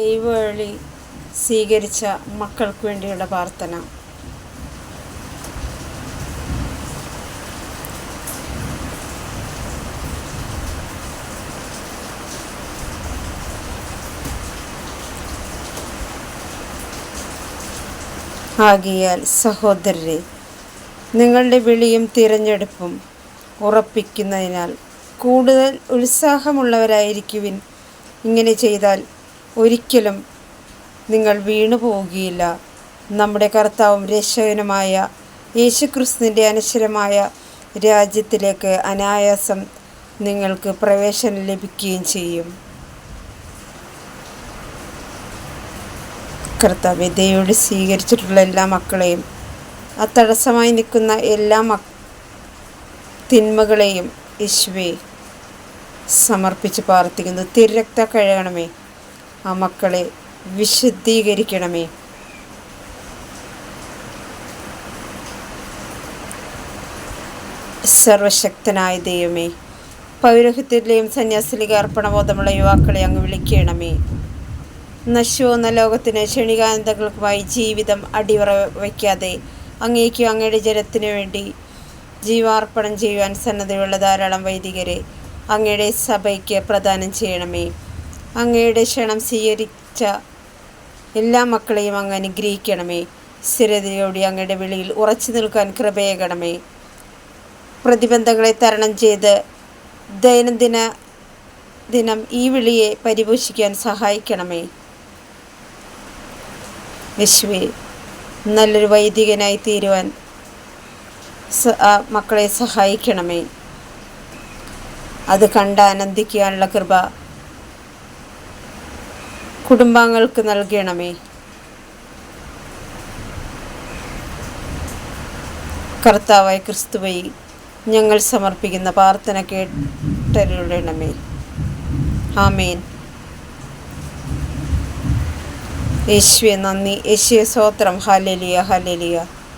ദൈവവഴി സ്വീകരിച്ച മക്കൾക്ക് വേണ്ടിയുള്ള പ്രാർത്ഥന. ആകിയാൽ സഹോദരരെ നിങ്ങളുടെ വിളിയും തിരഞ്ഞെടുപ്പും ഉറപ്പിക്കുന്നതിനാൽ കൂടുതൽ ഉത്സാഹമുള്ളവരായിരിക്കുവിൻ. ഇങ്ങനെ ചെയ്താൽ ഒരിക്കലും നിങ്ങൾ വീണു പോവുകയില്ല. നമ്മുടെ കർത്താവും രക്ഷകനുമായ യേശുക്രിസ്തുവിന്റെ അനശ്വരമായ രാജ്യത്തിലേക്ക് അനായാസം നിങ്ങൾക്ക് പ്രവേശനം ലഭിക്കുകയും ചെയ്യും. കർത്താവ് ദയോട് സ്വീകരിച്ചിട്ടുള്ള എല്ലാ മക്കളെയും ആ തടസ്സമായി നിൽക്കുന്ന എല്ലാ മ തിന്മകളെയും യേശുവെ സമർപ്പിച്ച് പ്രാർത്ഥിക്കുന്നു. തിരക്ത കഴുകണമേ. ആ മക്കളെ വിശുദ്ധീകരിക്കണമേ. സർവശക്തനായ ദൈവമേ പൗരോഹിത്യത്തിലെയും സന്യാസിലേക്ക് അർപ്പണബോധമുള്ള യുവാക്കളെ അങ്ങ് വിളിക്കണമേ. നശിവുന്ന ലോകത്തിന് ക്ഷണികാനന്ദങ്ങൾക്കുമായി ജീവിതം അടിയുറ വയ്ക്കാതെ അങ്ങേക്കും അങ്ങയുടെ ജനത്തിനു വേണ്ടി ജീവാർപ്പണം ചെയ്യുവാൻ സന്നദ്ധയുള്ള ധാരാളം വൈദികരെ അങ്ങയുടെ സഭയ്ക്ക് പ്രദാനം ചെയ്യണമേ. അങ്ങയുടെ ക്ഷണം സ്വീകരിച്ച എല്ലാ മക്കളെയും അങ്ങ് അനുഗ്രഹിക്കണമേ. സ്ഥിരതയോടെ അങ്ങയുടെ വിളിയിൽ ഉറച്ചു നിൽക്കാൻ കൃപയേകണമേ പ്രതിബന്ധങ്ങളെ തരണം ചെയ്ത് ദൈനംദിന ദിനം ഈ വിളിയെ പരിപോഷിക്കാൻ സഹായിക്കണമേ. യേശുവെ നല്ലൊരു വൈദികനായി തീരുവാൻ മക്കളെ സഹായിക്കണമേ. അത് കണ്ട് ആനന്ദിക്കാനുള്ള കൃപ കുടുംബാംഗങ്ങൾക്ക് നൽകണമേ. കർത്താവായ ക്രിസ്തുവൈ ഞങ്ങൾ സമർപ്പിക്കുന്ന പ്രാർത്ഥന കേട്ടരുടണമേ ആമേൻ. യേശുവെ നന്ദി. യേശുവെ സ്വോത്രം ഹാലലിയ ഹാലലിയ